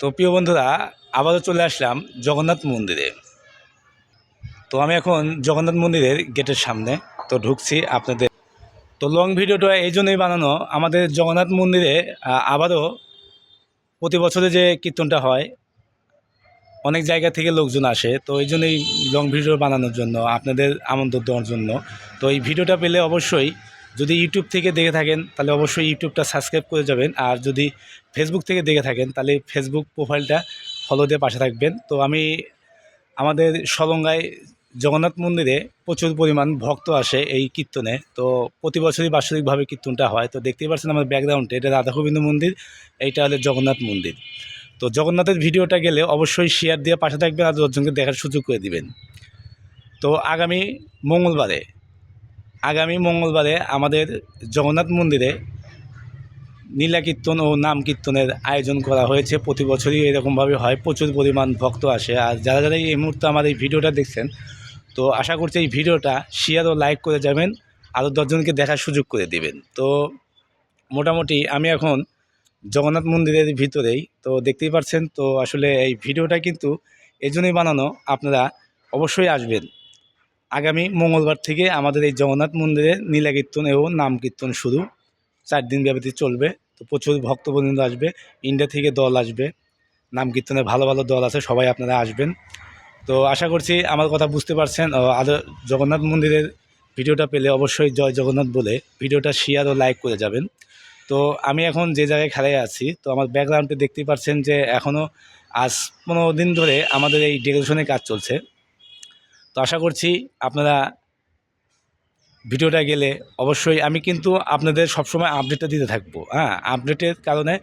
তো প্রিয় বন্ধুরা, আবারও চলে আসলাম জগন্নাথ মন্দিরে। তো আমি এখন জগন্নাথ মন্দিরের গেটের সামনে তো ঢুকছি আপনাদের। তো লং ভিডিওটা এই জন্যই বানানো, আমাদের জগন্নাথ মন্দিরে আবারও প্রতি বছরে যে কীর্তনটা হয়, অনেক জায়গা থেকে লোকজন আসে, তো এই জন্যই লং ভিডিও বানানোর জন্য, আপনাদের আমন্ত্রণ দেওয়ার জন্য। তো এই ভিডিওটা পেলে অবশ্যই যদি ইউটিউব থেকে দেখে থাকেন, তাহলে অবশ্যই ইউটিউবটা সাবস্ক্রাইব করে যাবেন। আর যদি ফেসবুক থেকে দেখে থাকেন, তাহলে ফেসবুক প্রোফাইলটা ফলো দিয়ে পাশে থাকবেন। তো আমি আমাদের সলঙ্গায় জগন্নাথ মন্দিরে প্রচুর পরিমাণ ভক্ত আসে এই কীর্তনে। তো প্রতি বছরই বাৎসরিকভাবে কীর্তনটা হয়। তো দেখতেই পাচ্ছেন আমার ব্যাকগ্রাউন্ডে এটা রাধাগোবিন্দ মন্দির, এইটা হলো জগন্নাথ মন্দির। তো জগন্নাথের ভিডিওটা গেলে অবশ্যই শেয়ার দিয়ে পাশে থাকবেন আর দশজনকে দেখার সুযোগ করে দিবেন। তো আগামী মঙ্গলবারে আগামী মঙ্গলবারে আমাদের জগন্নাথ মন্দিরে নীলা কীর্তন ও নাম কীর্তনের আয়োজন করা হয়েছে। প্রতি বছরই এরকমভাবে হয়। প্রচুর পরিমাণ ভক্ত আসে। আর যারা যারা এই মুহূর্তে আমার এই ভিডিওটা দেখছেন, তো আশা করছি এই ভিডিওটা শেয়ার ও লাইক করে যাবেন। আরও দশজনকে দেখার সুযোগ করে দিবেন। তো মোটামুটি আমি এখন জগন্নাথ মন্দিরের ভিতরেই। তো দেখতেই পাচ্ছেন তো আসলে এই ভিডিওটা কিন্তু এই জন্যই বানানো। আপনারা অবশ্যই আসবেন। আগামী মঙ্গলবার থেকে আমাদের এই জগন্নাথ মন্দিরে নীলা কীর্তন এবং নাম কীর্তন শুরু। চার দিন ব্যাপী চলবে। তো প্রচুর ভক্তবৃন্দ আসবে। ইন্ডিয়া থেকে দল আসবে। নাম কীর্তনের ভালো ভালো দল আছে। সবাই আপনারা আসবেন। তো আশা করছি আমার কথা বুঝতে পারছেন। আরও জগন্নাথ মন্দিরের ভিডিওটা পেলে অবশ্যই জয় জগন্নাথ বলে ভিডিওটা শেয়ার ও লাইক করে যাবেন। তো আমি এখন যে জায়গায় খেলায় আছি, তো আমার ব্যাকগ্রাউন্ডে দেখতেই পাচ্ছেন যে এখনও আজ পনেরো দিন ধরে আমাদের এই ডেকোরেশনের কাজ চলছে। তো আশা করছি আপনারা ভিডিওটা গেলে অবশ্যই আমি কিন্তু আপনাদের সবসময় আপডেটটা দিতে থাকব। হ্যাঁ আপডেটের কারণে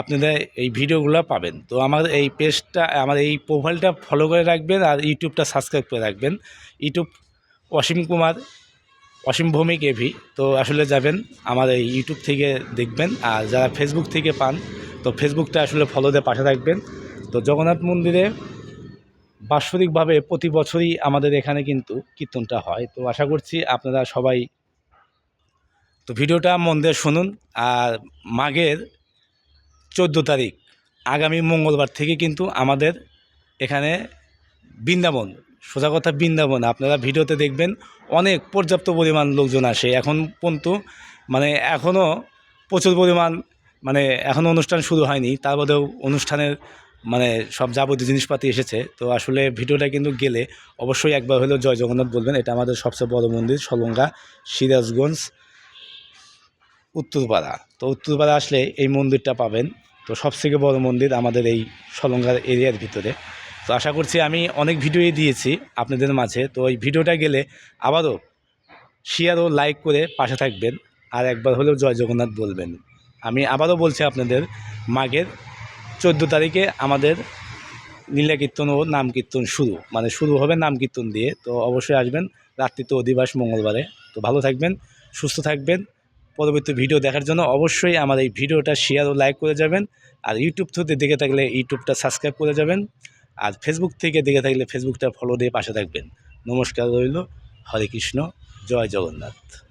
আপনাদের এই ভিডিওগুলো পাবেন। তো আমার এই পেজটা আমার এই প্রোফাইলটা ফলো করে রাখবেন আর ইউটিউবটা সাবস্ক্রাইব করে রাখবেন। ইউটিউব অসীম কুমার, অসীম ভৌমিক এভি তো আসলে যাবেন আমার এই ইউটিউব থেকে দেখবেন। আর যারা ফেসবুক থেকে পান, তো ফেসবুকটা আসলে ফলো দিয়ে পাশে রাখবেন তো জগন্নাথ মন্দিরে বাৎসরিকভাবে প্রতি বছরই আমাদের এখানে কিন্তু কীর্তনটা হয়। তো আশা করছি আপনারা সবাই তো ভিডিওটা মন দিয়ে শুনুন। আর মাঘের চোদ্দ তারিখ, আগামী মঙ্গলবার থেকে কিন্তু আমাদের এখানে বৃন্দাবন, সোজা কথা বৃন্দাবন। আপনারা ভিডিওতে দেখবেন অনেক পর্যাপ্ত পরিমাণ লোকজন আসে। এখন পর্যন্ত মানে এখনও প্রচুর পরিমাণ মানে এখনও অনুষ্ঠান শুরু হয়নি। তার মধ্যেও অনুষ্ঠানের মানে সব যাবতীয় জিনিসপাতি এসেছে। তো আসলে ভিডিওটা কিন্তু গেলে অবশ্যই একবার হলেও জয় জগন্নাথ বলবেন। এটা আমাদের সবচেয়ে বড় মন্দির, সলঙ্গা, সিরাজগঞ্জ, উত্তরপাড়া। তো উত্তরপাড়া আসলে এই মন্দিরটা পাবেন। তো সবথেকে বড় মন্দির আমাদের এই সলঙ্গার এরিয়ার ভিতরে। তো আশা করছি আমি অনেক ভিডিওই দিয়েছি আপনাদের মাঝে। তো এই ভিডিওটা গেলে আবারও শেয়ার ও লাইক করে পাশে থাকবেন। আর একবার হলেও জয় জগন্নাথ বলবেন। আমি আবারও বলছি আপনাদের, মাঘের চোদ্দ তারিখে আমাদের নীলা কীর্তন ও নাম কীর্তন শুরু। মানে শুরু হবে নাম কীর্তন দিয়ে। তো অবশ্যই আসবেন। রাত্রিতে অধিবাস মঙ্গলবারে। তো ভালো থাকবেন, সুস্থ থাকবেন। পরবর্তী ভিডিও দেখার জন্য অবশ্যই আমার এই ভিডিওটা শেয়ার ও লাইক করে যাবেন। আর ইউটিউব থেকে দেখে থাকলে ইউটিউবটা সাবস্ক্রাইব করে যাবেন। আর ফেসবুক থেকে দেখে থাকলে ফেসবুকটা ফলো দিয়ে পাশে থাকবেন। নমস্কার রইল। হরে কৃষ্ণ। জয় জগন্নাথ।